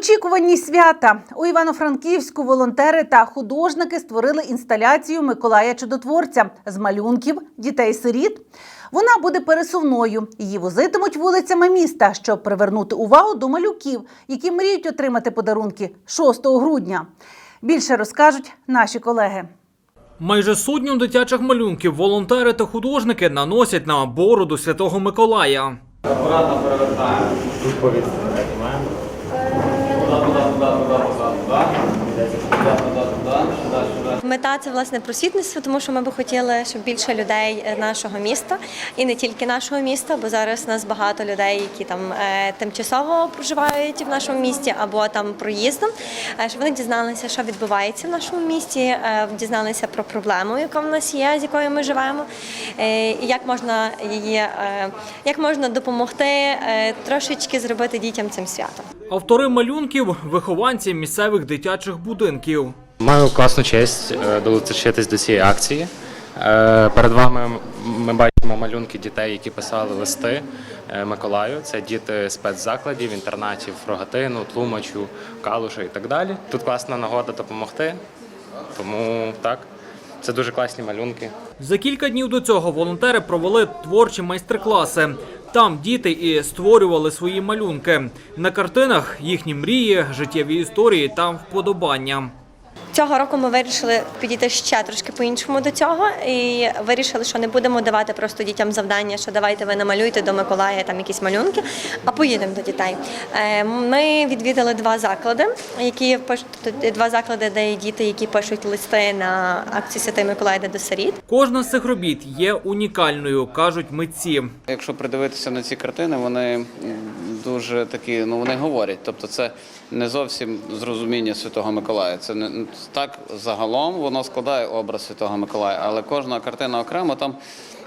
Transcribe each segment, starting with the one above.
очікуванні свята у Івано-Франківську волонтери та художники створили інсталяцію Миколая Чудотворця з малюнків дітей-сиріт. Вона буде пересувною. Її возитимуть вулицями міста, щоб привернути увагу до малюків, які мріють отримати подарунки 6 грудня. Більше розкажуть наші колеги. Майже сотню дитячих малюнків волонтери та художники наносять на бороду Святого Миколая. Акуратно перевертаємо. Мета це власне просвітництво, тому що ми би хотіли, щоб більше людей е, нашого міста і не тільки нашого міста, бо зараз у нас багато людей, які там е, тимчасово проживають в нашому місті або там проїздом, е, щоб вони дізналися, що відбувається в нашому місті, дізналися про проблему, яка в нас є, з якою ми живемо, і як можна її, як можна допомогти трошечки зробити дітям цим святом. Автори малюнків вихованці місцевих дитячих будинків. Маю класну честь е, долучитись до цієї акції. Е, Перед вами ми бачимо малюнки дітей, які писали листи е, Миколаю. Це діти спецзакладів, інтернатів Рогатину, Тлумачу, Калуша і так далі. Тут класна нагода допомогти, тому так, це дуже класні малюнки. За кілька днів до цього волонтери провели творчі майстер-класи. Там діти і створювали свої малюнки. На картинах їхні мрії, життєві історії та вподобання. Цього року ми вирішили підійти ще трошки по-іншому до цього і вирішили, що не будемо давати просто дітям завдання, що давайте ви намалюйте до Миколая там якісь малюнки, а поїдемо до дітей. Е, Ми відвідали два заклади, які тобто два заклади, де є діти, які пишуть листи на акцію Святий Миколай йде до сиріт. Кожна з цих робіт є унікальною, кажуть митці. Якщо придивитися на ці картини, вони дуже такі, ну вони говорять. Тобто це не зовсім зрозуміння Святого Миколая. Це не так загалом воно складає образ Святого Миколая, але кожна картина окремо там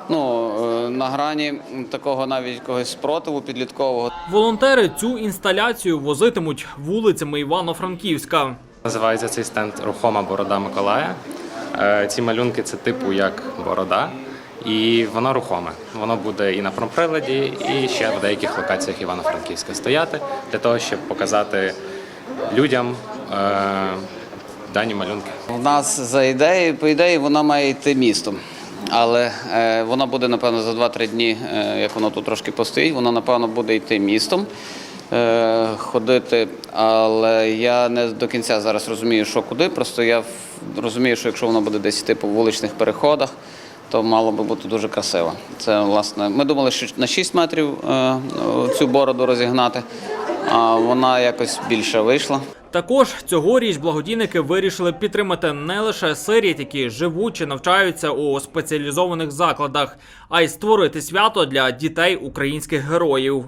ну, е, на грані такого навіть якогось спротиву підліткового. Волонтери цю інсталяцію возитимуть вулицями Івано-Франківська. Називається цей стенд Рухома борода Миколая. Е, Ці малюнки це типу як борода, і воно рухоме. Воно буде і на промприладі, і ще в деяких локаціях Івано-Франківська стояти для того, щоб показати людям е, дані малюнки. У нас за ідеєю, по ідеї, вона має йти містом. Але е, вона буде, напевно, за 2-3 дні, е, як воно тут трошки постоїть, вона, напевно, буде йти містом, е, ходити. Але я не до кінця зараз розумію, що куди. Просто я розумію, що якщо вона буде десь йти по вуличних переходах, то мало би бути дуже красиво. Це, власне, ми думали, що на 6 метрів е, цю бороду розігнати, а вона якось більше вийшла. Також цьогоріч благодійники вирішили підтримати не лише сиріт, які живуть чи навчаються у спеціалізованих закладах, а й створити свято для дітей українських героїв.